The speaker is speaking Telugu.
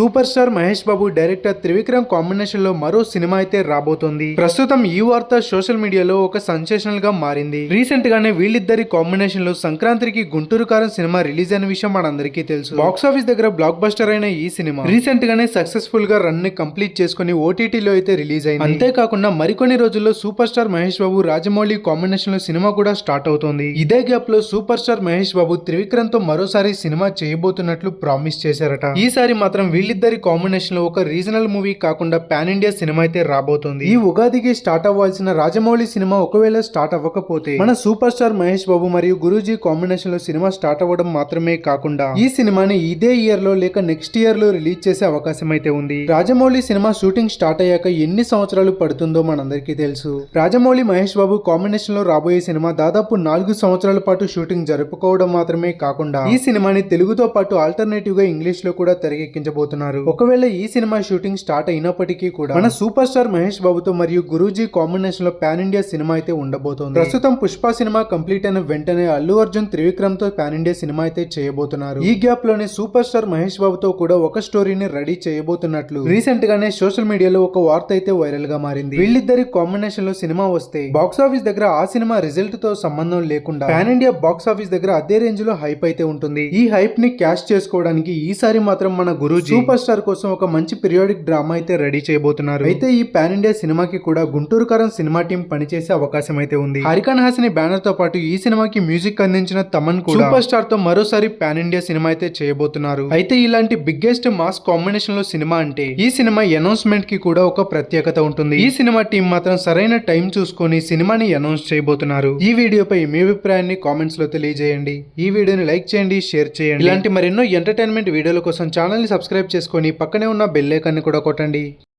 Super star Mahesh Babu director Trivikram కాంబినేషన్లో మరో సినిమా అయితే రాబోతోంది. ప్రస్తుతం ఈ వార్త సోషల్ మీడియాలో ఒక సెన్సేషనల్గా మారింది. రీసెంట్ గానే వీళ్ళిద్దరి కాంబినేషన్లో సంక్రాంతికి గుంటూరు కారం సినిమా రిలీజ్ అయిన విషయం మనందరికీ తెలుసు. బాక్స్ ఆఫీస్ దగ్గర బ్లాక్ బస్టర్ అయిన ఈ సినిమా రీసెంట్ గానే సక్సెస్ఫుల్గా రన్ని కంప్లీట్ చేసుకుని ఓటీటీలో అయితే రిలీజ్ అయింది. అంతేకాకుండా మరికొన్ని రోజుల్లో సూపర్ స్టార్ మహేష్ బాబు రాజమౌళి కాంబినేషన్లో సినిమా కూడా స్టార్ట్ అవుతోంది. ఇదే గ్యాప్లో సూపర్ స్టార్ మహేష్ బాబు త్రివిక్రమ్తో మరోసారి సినిమా చేయబోతున్నట్లు ప్రామిస్ చేశారట. ఈసారి మాత్రం వీళ్ళిద్దరి కాంబినేషన్లో ఒక రీజనల్ మూవీ కాకుండా పాన్ ఇండియా సినిమా అయితే రాబోతోంది. ఈ ఉగాదికి స్టార్ట్ అవ్వాల్సిన రాజమౌళి సినిమా ఒకవేళ స్టార్ట్ అవ్వకపోతే మన సూపర్ స్టార్ మహేష్ బాబు మరియు గురూజీ కాంబినేషన్లో సినిమా స్టార్ట్ అవ్వడం మాత్రమే కాకుండా ఈ సినిమాని ఇదే ఇయర్లో లేక నెక్స్ట్ ఇయర్లో రిలీజ్ చేసే అవకాశం అయితే ఉంది. రాజమౌళి సినిమా షూటింగ్ స్టార్ట్ అయ్యాక ఎన్ని సంవత్సరాలు పడుతుందో మనందరికీ తెలుసు. రాజమౌళి మహేష్ బాబు కాంబినేషన్లో రాబోయే సినిమా దాదాపు నాలుగు సంవత్సరాల పాటు షూటింగ్ జరుపుకోవడం మాత్రమే కాకుండా ఈ సినిమాని తెలుగుతో పాటు ఆల్టర్నేటివ్గా ఇంగ్లీష్లో కూడా తెరకెక్కించబోతున్నారు. ఒకవేళ ఈ సినిమా షూటింగ్ స్టార్ట్ అయినప్పటికీ కూడా మన సూపర్ స్టార్ మహేష్ బాబుతో మరియు గురూజీ కాంబినేషన్లో పాన్ ఇండియా సినిమా అయితే ఉండబోతోంది. ప్రస్తుతం పుష్ప సినిమా కంప్లీట్ అయిన వెంటనే అల్లు అర్జున్ త్రివిక్రమ్తో పాన్ ఇండియా సినిమా అయితే చేయబోతున్నారు. ఈ గ్యాప్లోనే సూపర్ స్టార్ మహేష్ బాబుతో కూడా ఒక స్టోరీని రెడీ చేయబోతున్నట్లు. రీసెంట్ గానే సోషల్ మీడియాలో ఒక వార్త అయితే వైరల్గా మారింది. వీళ్ళిద్దరి కాంబినేషన్లో సినిమా వస్తే బాక్స్ ఆఫీస్ దగ్గర ఆ సినిమా రిజల్ట్తో సంబంధం లేకుండా పాన్ ఇండియా బాక్స్ ఆఫీస్ దగ్గర అదే రేంజ్లో హైప్ అయితే ఉంటుంది. ఈ హైప్ని క్యాష్ చేసుకోవడానికి ఈసారి మాత్రం మన గురు సూపర్ స్టార్ కోసం ఒక మంచి పీరియాడిక్ డ్రామా అయితే రెడీ చేయబోతున్నారు. అయితే ఈ పాన్ ఇండియా సినిమాకి కూడా గుంటూరు కరం సినిమా టీం పనిచేసే అవకాశం అయితే ఉంది. హరికాన్ హాసిని బ్యానర్తో పాటు ఈ సినిమాకి మ్యూజిక్ అందించిన తమన్ కూడా సూపర్ స్టార్తో మరోసారి పాన్ ఇండియా సినిమా అయితే చేయబోతున్నారు. అయితే ఇలాంటి బిగ్గెస్ట్ మాస్ కాంబినేషన్లో సినిమా అంటే ఈ సినిమా అనౌన్స్మెంట్కి కూడా ఒక ప్రత్యేకత ఉంటుంది. ఈ సినిమా టీం మాత్రం సరైన టైం చూసుకొని సినిమాని అనౌన్స్ చేయబోతున్నారు. ఈ వీడియోపై మీ అభిప్రాయాన్ని కామెంట్స్లో తెలియజేయండి. ఈ వీడియోని లైక్ చేయండి షేర్ చేయండి. ఇలాంటి మరెన్నో ఎంటర్టైన్మెంట్ వీడియోల కోసం ఛానల్ని సబ్స్క్రైబ్ చేసుకొని పక్కనే ఉన్న బెల్ ఐకాన్ని కూడా కొట్టండి.